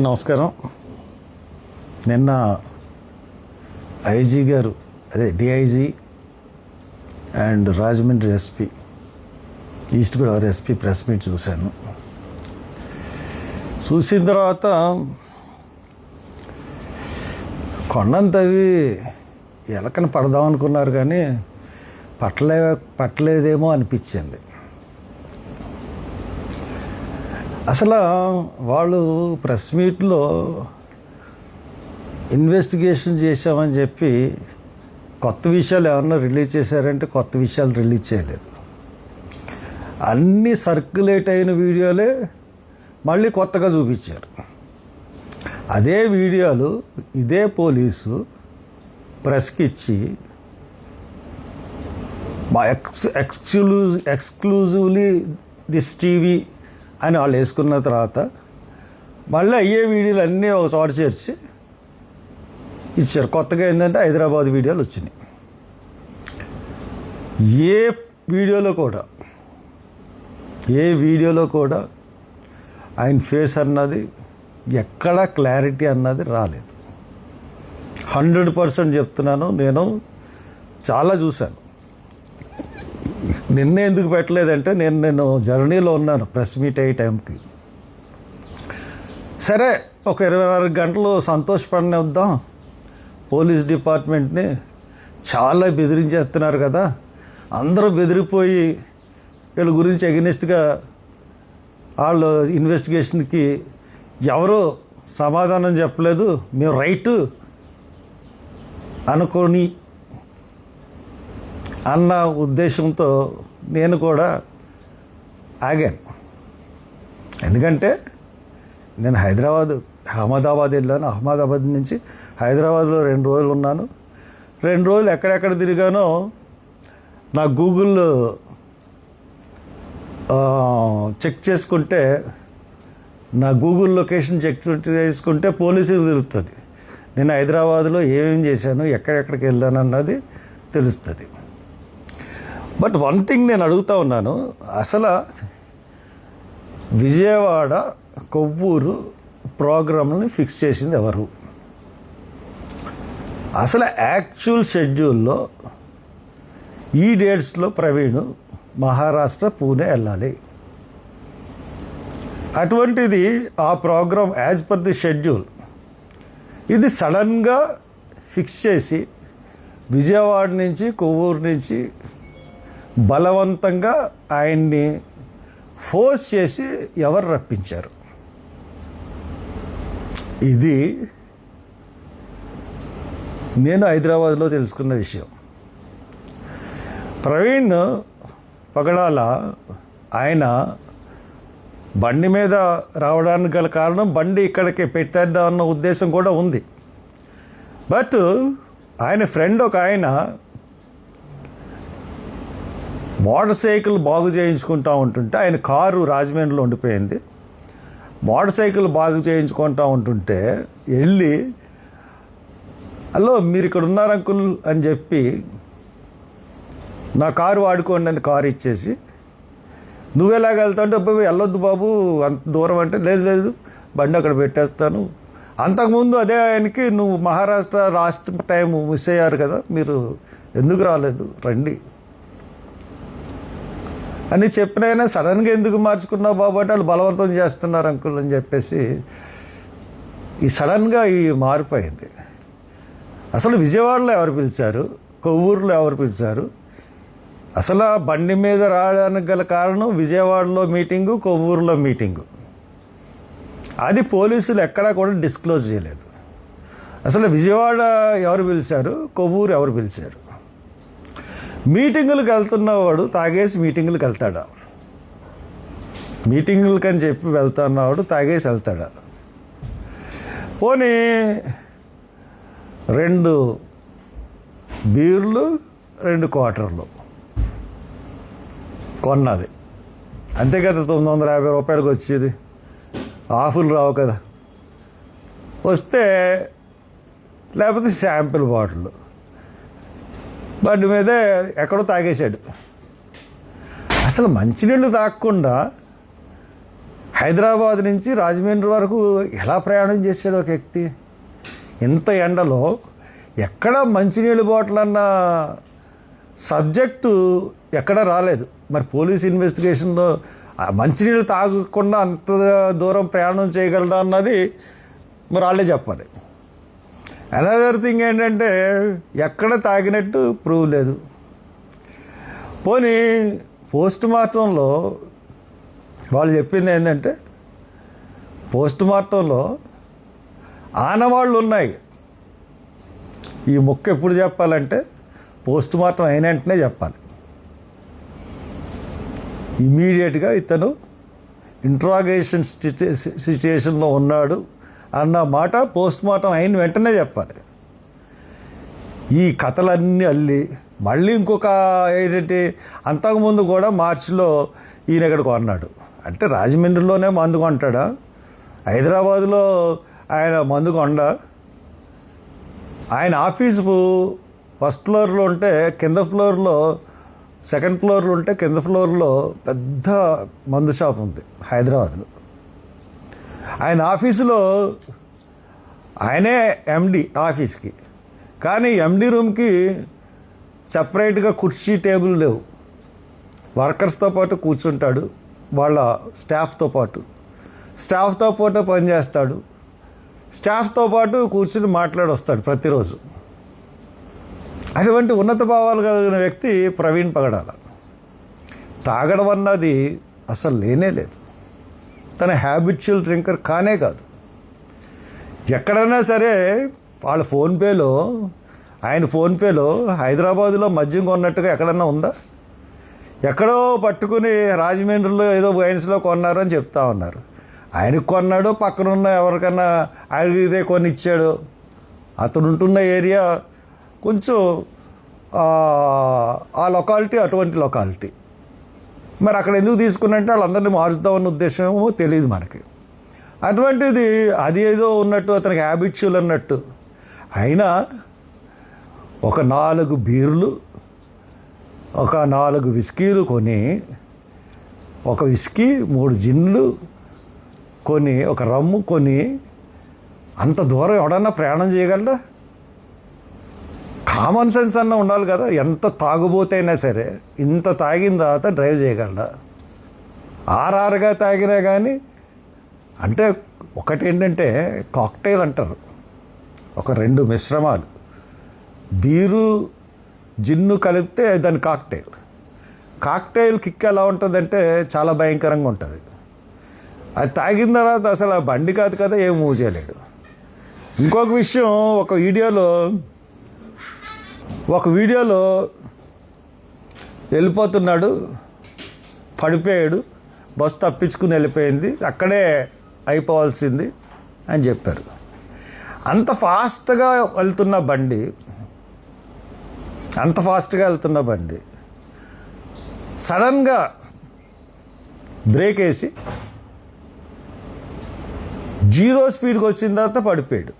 నమస్కారం. నిన్న ఐజీ గారు అదే DIG and Rajahmundry SP East Godavari SP press meet చూశాను. చూసిన తర్వాత కొండంతవి ఎలకని పడదాం అనుకున్నారు కానీ పట్టలే పట్టలేదేమో అనిపించింది. అసలు వాళ్ళు ప్రెస్ మీట్లో ఇన్వెస్టిగేషన్ చేశామని చెప్పి కొత్త విషయాలు ఏమన్నా రిలీజ్ చేశారంటే కొత్త విషయాలు రిలీజ్ చేయలేదు. అన్ని సర్క్యులేట్ అయిన వీడియోలే మళ్ళీ కొత్తగా చూపించారు. అదే వీడియోలు ఇదే పోలీసు ప్రెస్కి ఇచ్చి మా ex exclus exclusively this TV అని వాళ్ళు వేసుకున్న తర్వాత మళ్ళీ అయ్యే వీడియోలు అన్నీ ఒక చోట చేర్చి ఇచ్చారు. కొత్తగా ఏంటంటే హైదరాబాద్ వీడియోలు వచ్చినాయి. ఏ వీడియోలో కూడా ఏ వీడియోలో కూడా ఆయన ఫేస్ అన్నది ఎక్కడా క్లారిటీ అన్నది రాలేదు. హండ్రెడ్ పర్సెంట్ చెప్తున్నాను. నేను చాలా చూశాను. నిన్న ఎందుకు పెట్టలేదంటే నేను నేను జర్నీలో ఉన్నాను ప్రెస్ మీట్ అయ్యే టైంకి. సరే ఒక ఇరవై నాలుగు గంటలు సంతోషపడిన వద్దాం. పోలీస్ డిపార్ట్మెంట్ని చాలా బెదిరించేస్తున్నారు కదా. అందరూ బెదిరిపోయి వీళ్ళ గురించి అగెనిస్ట్గా వాళ్ళు ఇన్వెస్టిగేషన్కి ఎవరో సమాధానం చెప్పలేదు. మేము రైట్ అనుకొని అన్న ఉద్దేశంతో నేను కూడా ఆగాను. ఎందుకంటే నేను హైదరాబాద్ అహ్మదాబాద్ వెళ్ళాను. అహ్మదాబాద్ నుంచి హైదరాబాద్లో రెండు రోజులు ఉన్నాను. రెండు రోజులు ఎక్కడెక్కడ తిరిగానో నా గూగుల్ చెక్ చేసుకుంటే నా గూగుల్ లొకేషన్ చెక్ చేసుకుంటే పోలీసులు తెలుస్తుంది. నేను హైదరాబాద్లో ఏమేమి చేశాను ఎక్కడెక్కడికి వెళ్ళాను అన్నది తెలుస్తుంది. బట్ వన్ థింగ్ నేను అడుగుతా ఉన్నాను అసలు విజయవాడ కొవ్వూరు ప్రోగ్రాంని ఫిక్స్ చేసింది ఎవరు? అసలు యాక్చువల్ షెడ్యూల్లో ఈ డేట్స్లో ప్రవీణ్ మహారాష్ట్ర పూణే వెళ్ళాలి. అటువంటిది ఆ program as per the schedule. ఇది సడన్గా ఫిక్స్ చేసి విజయవాడ నుంచి కొవ్వూరు నుంచి బలవంతంగా ఆయన్ని ఫోర్స్ చేసి ఎవరు రప్పించారు? ఇది నేను హైదరాబాద్లో తెలుసుకున్న విషయం. ప్రవీణ్ పగడాల ఆయన బండి మీద రావడానికి గల కారణం బండి ఇక్కడికి పెట్టేద్దాం అన్న ఉద్దేశం కూడా ఉంది. బట్ ఆయన ఫ్రెండ్ ఒక ఆయన మోటార్ సైకిల్ బాగు చేయించుకుంటా ఉంటుంటే ఆయన కారు రాజమండ్రిలో ఉండిపోయింది. మోటార్ సైకిల్ బాగు చేయించుకుంటా ఉంటుంటే వెళ్ళి హలో మీరు ఇక్కడ ఉన్నారు అంకుల్ అని చెప్పి నా కారు వాడుకోండి అని కారు ఇచ్చేసి నువ్వు ఎలాగ వెళ్తావు? అంటే వెళ్ళొద్దు బాబు అంత దూరం అంటే లేదు లేదు బండి అక్కడ పెట్టేస్తాను. అంతకుముందు అదే ఆయనకి నువ్వు మహారాష్ట్ర లాస్ట్ టైం మిస్ అయ్యారు కదా మీరు ఎందుకు రాలేదు? రండి. అని చెప్పినైనా సడన్గా ఎందుకు మార్చుకున్నావు బాబు అంటే వాళ్ళు బలవంతం చేస్తున్నారు అంకుల్ అని చెప్పేసి ఈ సడన్గా ఈ మారిపోయింది అసలు విజయవాడలో ఎవరు పిలిచారు? కొవ్వూరులో ఎవరు పిలిచారు? అసలు ఆ బండి మీద రావడానికి గల కారణం విజయవాడలో మీటింగు కొవ్వూరులో మీటింగు. అది పోలీసులు ఎక్కడా కూడా డిస్క్లోజ్ చేయలేదు. అసలు విజయవాడ ఎవరు పిలిచారు? కొవ్వూరు ఎవరు పిలిచారు? మీటింగులకు వెళ్తున్నవాడు తాగేసి మీటింగులకు వెళ్తాడా? మీటింగులకు అని చెప్పి వెళ్తున్నవాడు తాగేసి వెళ్తాడా? పోనీ రెండు బీర్లు రెండు క్వార్టర్లు కొన్నది. అంతే కదా తొమ్మిది వందల యాభై రూపాయలకు వచ్చేది. ఆఫులు రావు కదా. వస్తే లేకపోతే శాంపిల్ బాటిల్ బండి మీదే ఎక్కడో తాగేశాడు. అసలు మంచినీళ్ళు తాగకుండా హైదరాబాద్ నుంచి రాజమండ్రి వరకు ఎలా ప్రయాణం చేశాడు ఒక వ్యక్తి? ఇంత ఎండలో ఎక్కడ మంచినీళ్ళు బాటిల్ అన్న సబ్జెక్టు ఎక్కడ రాలేదు. మరి పోలీస్ ఇన్వెస్టిగేషన్లో మంచినీళ్ళు తాగకుండా అంత దూరం ప్రయాణం చేయగలడా అన్నది మరి వాళ్ళే చెప్పాలి. అనదర్ థింగ్ ఏంటంటే ఎక్కడ తాగినట్టు ప్రూవ్ లేదు. పోనీ పోస్ట్ మార్టంలో వాళ్ళు చెప్పింది ఏంటంటే పోస్ట్ మార్టంలో ఆనవాళ్ళు ఉన్నాయి ఈ మొక్క ఎప్పుడు చెప్పాలంటే పోస్ట్ మార్టం అయిన వెంటనే చెప్పాలి. ఇమీడియట్గా ఇతను ఇంట్రాగేషన్ సిచ్యుయేషన్లో ఉన్నాడు. అన్న మాట పోస్ట్ మార్టం అయిన వెంటనే చెప్పాలి. ఈ కథలన్నీ అల్లి మళ్ళీ ఇంకొక ఏంటంటే అంతకుముందు కూడా మార్చిలో ఈయన ఇక్కడ కొన్నాడు. అంటే రాజమండ్రిలోనే మందు కొంటాడా? హైదరాబాదులో ఆయన మందు కొండ? ఆయన ఆఫీసు ఫస్ట్ ఫ్లోర్లో ఉంటే కింద ఫ్లోర్లో సెకండ్ ఫ్లోర్లో ఉంటే కింద ఫ్లోర్లో పెద్ద మందు షాప్ ఉంది హైదరాబాద్లో. ఆయన ఆఫీసులో ఆయనే ఎండి ఆఫీస్కి. కానీ ఎండి రూమ్కి సపరేట్గా కుర్చీ టేబుల్ లేవు. వర్కర్స్తో పాటు కూర్చుంటాడు వాళ్ళ స్టాఫ్తో పాటు. స్టాఫ్తో పాటు పనిచేస్తాడు. స్టాఫ్తో పాటు కూర్చుని మాట్లాడొస్తాడు ప్రతిరోజు. అటువంటి ఉన్నత భావాలు కలిగిన వ్యక్తి ప్రవీణ్ పగడాల. తాగడం అన్నది అసలు లేనే లేదు. తన హ్యాబిచువల్ డ్రింకర్ కానే కాదు. ఎక్కడైనా సరే వాళ్ళ ఫోన్పేలో ఆయన ఫోన్పేలో హైదరాబాదులో మద్యం కొన్నట్టుగా ఎక్కడన్నా ఉందా? ఎక్కడో పట్టుకుని రాజమండ్రిలో ఏదో వైన్స్లో కొన్నారు అని చెప్తా ఉన్నారు. ఆయనకు కొన్నాడు పక్కనున్న ఎవరికన్నా ఎవరికన్నా ఇదే కొని ఇచ్చాడు అతను ఉంటున్న ఏరియా కొంచెం ఆ లొకాలిటీ అటువంటి లొకాలిటీ మరి అక్కడ ఎందుకు తీసుకున్నట్టే వాళ్ళందరినీ మారుద్దామన్న ఉద్దేశం తెలియదు మనకి. అటువంటిది అది ఏదో ఉన్నట్టు అతనికి హ్యాబిచువల్ అన్నట్టు. అయినా ఒక నాలుగు బీర్లు ఒక నాలుగు విస్కీలు కొని ఒక విస్కీ మూడు జిన్లు కొని ఒక రమ్ము కొని అంత దూరం ఎవడన్నా ప్రయాణం చేయగలడా? కామన్ సెన్స్ అన్న ఉండాలి కదా. ఎంత తాగుబోతైనా సరే ఇంత తాగిన తర్వాత డ్రైవ్ చేయగలడా? ఆర్ఆర్గా తాగినా కానీ అంటే ఒకటి ఏంటంటే కాక్టైల్ అంటారు. ఒక రెండు మిశ్రమాలు. బీరు జిన్ను కలిపితే దాని కాక్టైల్. కాక్టైల్ కిక్ ఎలా ఉంటుందంటే చాలా భయంకరంగా ఉంటుంది. అది తాగిన తర్వాత అసలు ఆ బండి కాదు కదా ఏం మూవ్ చేయలేడు ఇంకొక విషయం ఒక వీడియోలో ఒక వీడియోలో వెళ్ళిపోతున్నాడు పడిపోయాడు బస్సు తప్పించుకుని వెళ్ళిపోయింది అక్కడే అయిపోవాల్సింది అని చెప్పారు. అంత ఫాస్ట్గా వెళ్తున్న బండి అంత ఫాస్ట్గా వెళ్తున్న బండి సడన్గా బ్రేక్ వేసి జీరో స్పీడ్కి వచ్చిన తర్వాత పడిపోయాడు.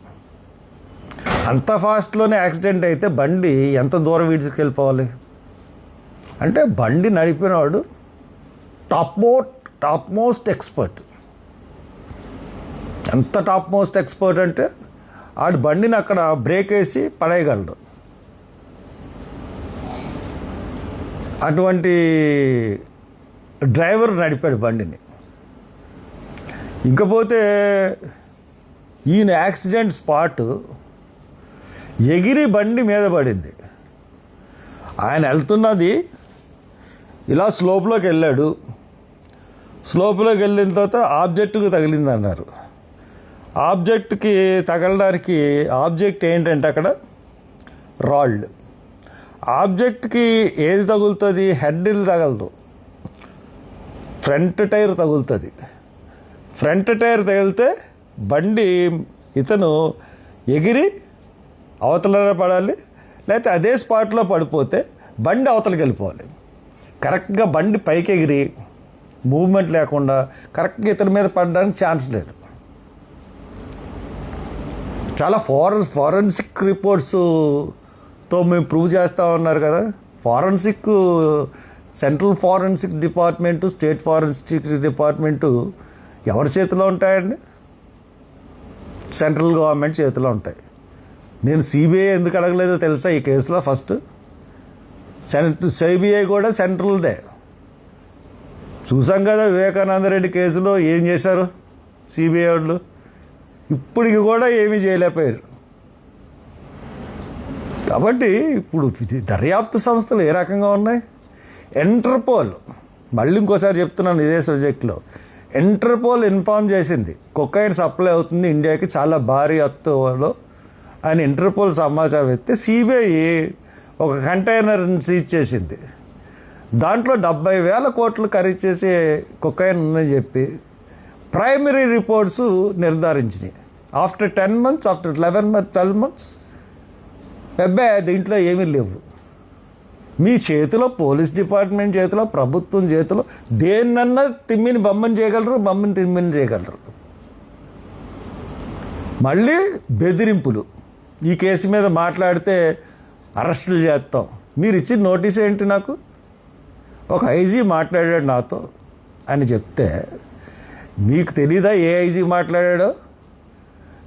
అంత ఫాస్ట్లోనే యాక్సిడెంట్ అయితే బండి ఎంత దూరం విడిచికెళ్ళిపోవాలి అంటే బండి నడిపినవాడు టాప్ మోట్ టాప్ మోస్ట్ ఎక్స్పర్ట్. ఎంత టాప్ మోస్ట్ ఎక్స్పర్ట్ అంటే ఆడు బండిని అక్కడ బ్రేక్ వేసి పడేయగలడు. అటువంటి డ్రైవర్ నడిపాడు బండిని. ఇంకపోతే ఈయన యాక్సిడెంట్ స్పాట్ ఎగిరి బండి మీద పడింది. ఆయన వెళ్తున్నది ఇలా స్లోప్లోకి వెళ్ళాడు. స్లోప్లోకి వెళ్ళిన తర్వాత ఆబ్జెక్ట్కి తగిలింది అన్నారు ఆబ్జెక్ట్కి తగలడానికి ఆబ్జెక్ట్ ఏంటంటే అక్కడ రాళ్ళు ఆబ్జెక్ట్కి ఏది తగులుతుంది? హెడ్డిల్ తగలదు. ఫ్రంట్ టైర్ తగులుతుంది. ఫ్రంట్ టైర్ తగిలితే బండి ఇతను ఎగిరి అవతలనే పడాలి లేకపోతే అదే స్పాట్లో పడిపోతే బండి అవతలకి వెళ్ళిపోవాలి. కరెక్ట్గా బండి పైకి ఎగిరి మూవ్మెంట్ లేకుండా కరెక్ట్గా ఇతని మీద పడడానికి ఛాన్స్ లేదు. చాలా ఫారెన్ ఫారెన్సిక్ రిపోర్ట్స్తో మేము ప్రూవ్ చేస్తూ ఉన్నారు కదా. Forensic central forensic department state forensic department ఎవరి చేతిలో ఉంటాయండి? సెంట్రల్ గవర్నమెంట్ చేతిలో ఉంటాయి. నేను సిబిఐ ఎందుకు అడగలేదో తెలుసా? ఈ కేసులో ఫస్ట్ సెంట్ సిబిఐ కూడా సెంట్రల్దే చూసాం కదా వివేకానంద రెడ్డి కేసులో ఏం చేశారు సిబిఐ వాళ్ళు? ఇప్పటికి కూడా ఏమీ చేయలేకపోయారు. కాబట్టి ఇప్పుడు దర్యాప్తు సంస్థలు ఏ రకంగా ఉన్నాయి? ఎంటర్పోల్ మళ్ళీ ఇంకోసారి చెప్తున్నాను ఇదే సబ్జెక్ట్లో ఎంటర్పోల్ ఇన్ఫామ్ చేసింది. కొకైన్ సప్లై అవుతుంది. ఇండియాకి చాలా భారీ అత్తులో అని ఇంటర్పోల్ సమాచారం ఇస్తే సిబిఐ ఒక కంటైనర్ సీజ్ చేసింది. దాంట్లో డెబ్బై వేల కోట్లు ఖరీదు చేసే కొకైన్ ఉందని చెప్పి primary reports నిర్ధారించినాయి. After ten months after eleven month twelve months అబ్బాయి దీంట్లో ఏమీ లేవు. మీ చేతిలో పోలీస్ డిపార్ట్మెంట్ చేతిలో ప్రభుత్వం చేతిలో దేన్నన్నా తిమ్మిని బొమ్మని చేయగలరు బొమ్మని తిమ్మిని చేయగలరు. మళ్ళీ బెదిరింపులు. ఈ కేసు మీద మాట్లాడితే అరెస్టులు చేస్తాం. మీరు ఇచ్చిన నోటీస్ ఏంటి నాకు? ఒక ఐజీ మాట్లాడాడు నాతో. అని చెప్తే మీకు తెలీదా ఏ ఐజీ మాట్లాడాడో?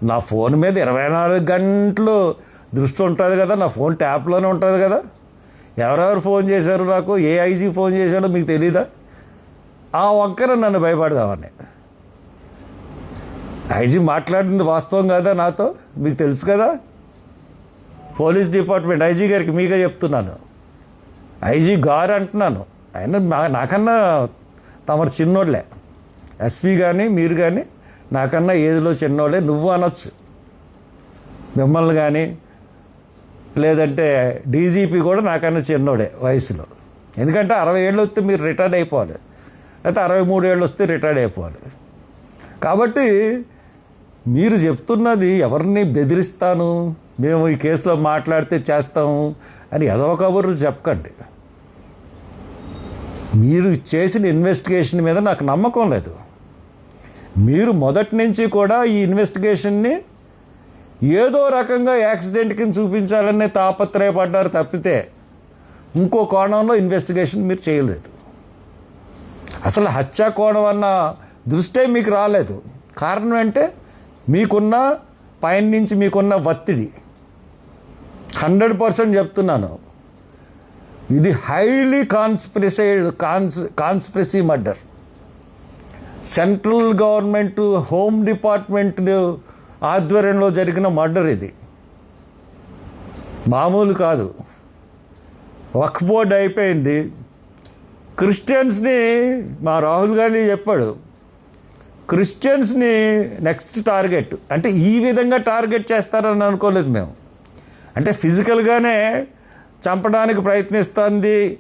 నా ఫోన్ మీద ఇరవై నాలుగు గంటలు దృష్టి ఉంటుంది కదా నా ఫోన్ ట్యాప్లోనే ఉంటుంది కదా. ఎవరెవరు ఫోన్ చేశారు నాకు? ఏ ఐజీ ఫోన్ చేశాడో మీకు తెలీదా? ఆ వంకర నన్ను భయపడదామని. ఐజీ మాట్లాడింది వాస్తవం కదా నాతో? మీకు తెలుసు కదా? పోలీస్ డిపార్ట్మెంట్ ఐజీ గారికి మీకే చెప్తున్నాను. ఐజీ గారు అంటున్నాను. ఆయన నా- నాకన్నా తమరు చిన్నోళ్ళే. ఎస్పీ కానీ మీరు కానీ నాకన్నా ఏదిలో చిన్నోళ్ళే నువ్వు అనొచ్చు. మిమ్మల్ని కానీ లేదంటే డీజీపీ కూడా నాకన్నా చిన్నోడే వయసులో. ఎందుకంటే అరవై ఏళ్ళు వస్తే మీరు రిటైర్డ్ అయిపోవాలి. లేకపోతే అరవై మూడు ఏళ్ళు వస్తే రిటైర్డ్ అయిపోవాలి. కాబట్టి మీరు చెప్తున్నది ఎవరిని బెదిరిస్తాను? మేము ఈ కేసులో మాట్లాడితే చేస్తాము అని ఏదో కబుర్లు చెప్పకండి. మీరు చేసిన ఇన్వెస్టిగేషన్ మీద నాకు నమ్మకం లేదు. మీరు మొదటి నుంచి కూడా ఈ ఇన్వెస్టిగేషన్ని ఏదో రకంగా యాక్సిడెంట్ కింద చూపించాలనే తాపత్రయపడ్డారు తప్పితే ఇంకో కోణంలో ఇన్వెస్టిగేషన్ మీరు చేయలేదు. అసలు హత్యా కోణం అన్న దృష్టే మీకు రాలేదు. కారణం అంటే మీకున్న పైన నుంచి మీకున్న ఒత్తిడి. హండ్రెడ్ పర్సెంట్ చెప్తున్నాను. ఇది highly conspiracy cons conspiracy murder. Central government home department ఆధ్వర్యంలో జరిగిన మర్డర్ ఇది. మామూలు కాదు. వక్ఫ్ బోర్డ్ అయిపోయింది. క్రిస్టియన్స్ని మా రాహుల్ గాంధీ చెప్పాడు. క్రిస్టియన్స్ని నెక్స్ట్ టార్గెట్. అంటే ఈ విధంగా టార్గెట్ చేస్తారని అనుకోలేదు మేము. అంటే ఫిజికల్గానే చంపడానికి ప్రయత్నిస్తుంది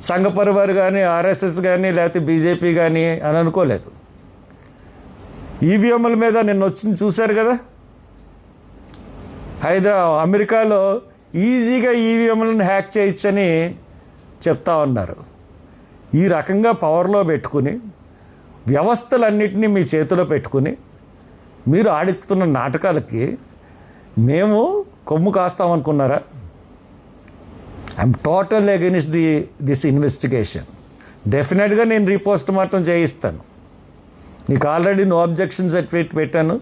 సంఘపరివారు కానీ ఆర్ఎస్ఎస్ కానీ లేకపోతే బీజేపీ కానీ అని అనుకోలేదు. ఈవీఎంల మీద నిన్న వచ్చింది చూశారు కదా? హైదరాబాద్ అమెరికాలో ఈజీగా ఈవీఎంలను హ్యాక్ చేయొచ్చని చెప్తా ఉన్నారు. ఈ రకంగా పవర్లో పెట్టుకుని వ్యవస్థలన్నింటినీ మీ చేతిలో పెట్టుకుని మీరు ఆడిస్తున్న నాటకాలకి మేము కొమ్ము కాస్తామనుకున్నారా? I'm total against the this investigation డెఫినెట్గా నేను రీపోస్ట్ మార్టం చేయిస్తాను. నీకు ఆల్రెడీ నో అబ్జెక్షన్ సర్టిఫికేట్ పెట్టాను.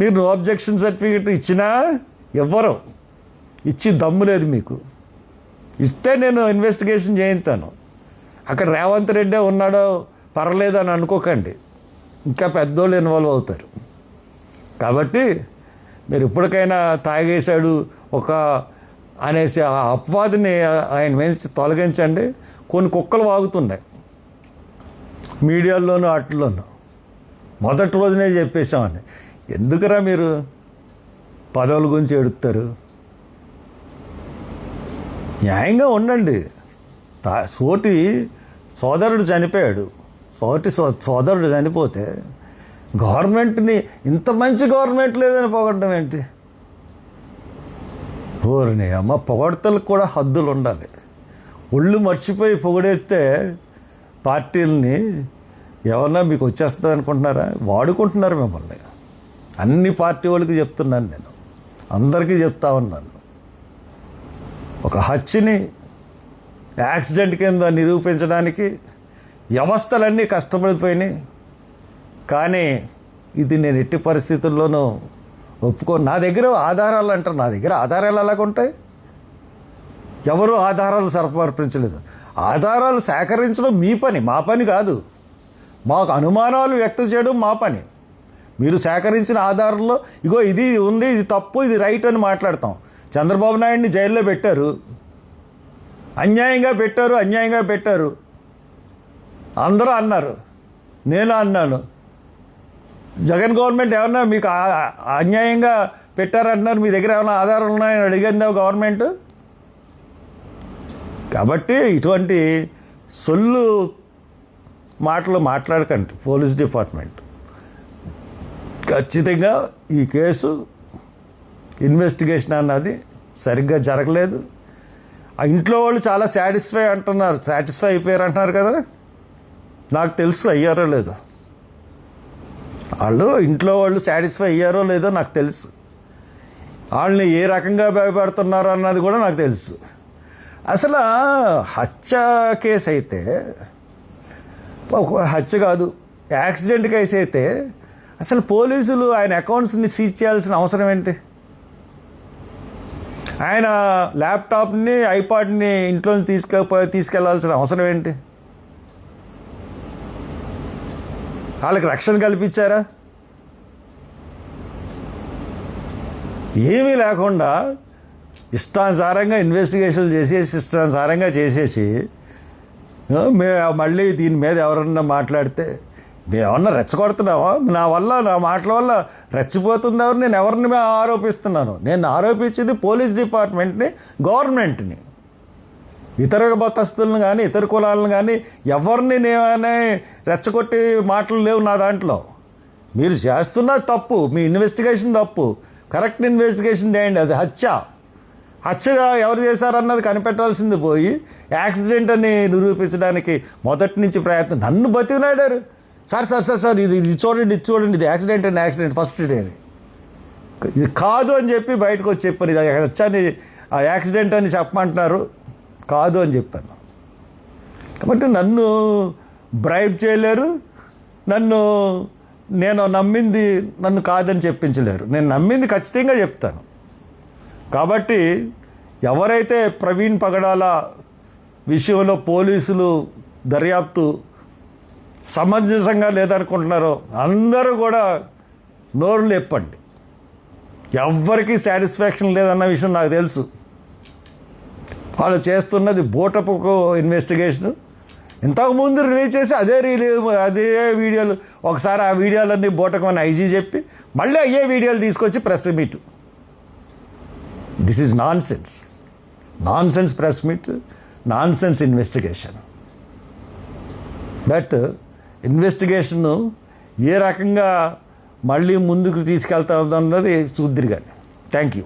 మీరు నో అబ్జెక్షన్ సర్టిఫికేట్ ఇచ్చినా ఇవ్వరు ఇచ్చి దమ్ము లేదు మీకు. ఇస్తే నేను ఇన్వెస్టిగేషన్ చేయిస్తాను. అక్కడ రేవంత్ రెడ్డే ఉన్నాడో పర్లేదు అని అనుకోకండి. ఇంకా పెద్దోళ్ళు ఇన్వాల్వ్ అవుతారు. కాబట్టి మీరు ఇప్పటికైనా తాగేశాడు ఒక అనేసి ఆ అపవాదిని ఆయన వేసి తొలగించండి. కొన్ని కుక్కలు వాగుతున్నాయి. మీడియాల్లోనూ వాటిల్లోనూ. మొదటి రోజునే చెప్పేశామని. ఎందుకురా మీరు పదవుల గురించి ఎడుతారు న్యాయంగా ఉండండి. తా సోటి సోదరుడు చనిపోయాడు. సోటి సో సోదరుడు చనిపోతే గవర్నమెంట్ని ఇంత మంచి గవర్నమెంట్ లేదని పొగడడం ఏంటి? ఓరిని అమ్మ పొగడతలకు కూడా హద్దులు ఉండాలి ఒళ్ళు మర్చిపోయి పొగడేస్తే పార్టీలని ఎవరన్నా మీకు వచ్చేస్తుంది అనుకుంటున్నారా? వాడుకుంటున్నారు మిమ్మల్ని. అన్ని పార్టీ వాళ్ళకి చెప్తున్నాను నేను. అందరికీ చెప్తా ఉన్నాను. ఒక హత్యని యాక్సిడెంట్ కింద నిరూపించడానికి వ్యవస్థలన్నీ కష్టపడిపోయినాయి. కానీ ఇది నేను ఎట్టి పరిస్థితుల్లోనూ ఒప్పుకో నా దగ్గర ఆధారాలు అంటారు. నా దగ్గర ఆధారాలు ఎలాగుంటాయి ఎవరు ఆధారాలు సమర్పించలేదు. ఆధారాలు సేకరించడం మీ పని మా పని కాదు. మాకు అనుమానాలు వ్యక్తం చేయడం మా పని. మీరు సేకరించిన ఆధారంలో ఇగో ఇది ఉంది ఇది తప్పు ఇది రైట్ అని మాట్లాడతాం. చంద్రబాబు నాయుడిని జైల్లో పెట్టారు. అన్యాయంగా పెట్టారు అన్యాయంగా పెట్టారు. అందరూ అన్నారు. నేను అన్నాను. జగన్ గవర్నమెంట్ ఏమన్నా మీకు అన్యాయంగా పెట్టారంటున్నారు? మీ దగ్గర ఏమైనా ఆధారాలు ఉన్నాయని అడిగిందా గవర్నమెంట్. కాబట్టి ఇటువంటి సొల్లు మాటలు మాట్లాడకండి పోలీస్ డిపార్ట్మెంట్. ఖచ్చితంగా ఈ కేసు ఇన్వెస్టిగేషన్ అన్నది సరిగ్గా జరగలేదు. ఆ ఇంట్లో వాళ్ళు చాలా సాటిస్ఫై అంటున్నారు. సాటిస్ఫై అయిపోయారు అంటున్నారు కదా. నాకు తెలుసు అయ్యారో లేదో. వాళ్ళు ఇంట్లో వాళ్ళు సాటిస్ఫై అయ్యారో లేదో నాకు తెలుసు. వాళ్ళని ఏ రకంగా భయపెడుతున్నారో అన్నది కూడా నాకు తెలుసు. అసలు హత్య కేసు అయితే హత్య కాదు యాక్సిడెంట్ కేసు అయితే అసలు పోలీసులు ఆయన అకౌంట్స్ని సీజ్ చేయాల్సిన అవసరం ఏంటి? ఆయన ల్యాప్టాప్ని ఐపాడ్ని ఇంట్లో తీసుకు తీసుకెళ్ళాల్సిన అవసరం ఏంటి? వాళ్ళకి రక్షణ కల్పించారా? ఏమీ లేకుండా ఇష్టానుసారంగా ఇన్వెస్టిగేషన్ చేసేసి ఇష్టానుసారంగా చేసేసి మళ్ళీ దీని మీద ఎవరన్నా మాట్లాడితే మేమన్నా రెచ్చగొడుతున్నావా నా వల్ల నా మాటల వల్ల రెచ్చిపోతుంది ఎవరు నేను ఎవరిని ఆరోపిస్తున్నాను? నేను ఆరోపించింది పోలీస్ డిపార్ట్మెంట్ని గవర్నమెంట్ని. ఇతర మతస్థులను కానీ ఇతర కులాలను కానీ ఎవరిని నేనే రెచ్చగొట్టి మాటలు లేవు నా దాంట్లో. మీరు చేస్తున్న తప్పు మీ ఇన్వెస్టిగేషన్ తప్పు. కరెక్ట్ ఇన్వెస్టిగేషన్ చేయండి అది హత్య. హత్యగా ఎవరు చేశారన్నది కనిపెట్టాల్సింది పోయి యాక్సిడెంట్ అని నిరూపించడానికి మొదటి నుంచి ప్రయత్నం. నన్ను బతికినాడారు. సార్ సార్ సార్ సార్ ఇది ఇది చూడండి ఇది చూడండి ఇది యాక్సిడెంట్ అండి యాక్సిడెంట్ ఫస్ట్ డే అని ఇది కాదు అని చెప్పి బయటకు వచ్చి చెప్పాను ఇది హత్యని ఆ యాక్సిడెంట్ అని చెప్పమంటున్నారు. కాదు అని చెప్పాను. కాబట్టి నన్ను బ్రైబ్ చేయలేరు నన్ను నేను నమ్మింది నన్ను కాదని చెప్పించలేరు. నేను నమ్మింది ఖచ్చితంగా చెప్తాను. కాబట్టి ఎవరైతే ప్రవీణ్ పగడాల విషయంలో పోలీసులు దర్యాప్తు సమంజసంగా లేదనుకుంటున్నారో అందరూ కూడా నోరు లేపండి. ఎవ్వరికీ సాటిస్ఫాక్షన్ లేదన్న విషయం నాకు తెలుసు. వాళ్ళు చేస్తున్నది బోటపుకు ఇన్వెస్టిగేషన్ ఇంతకుముందు రిలీజ్ చేసి అదే రిలీజ్ అదే వీడియోలు ఒకసారి ఆ వీడియోలన్నీ బోటకం అని ఐజీ చెప్పి మళ్ళీ అయ్యే వీడియోలు తీసుకొచ్చి press meet this is nonsense nonsense press meet nonsense investigation but investigation ఏ రకంగా మళ్ళీ ముందుకు తీసుకెళ్తా అన్నది చూద్దిరి కానీ థ్యాంక్ యూ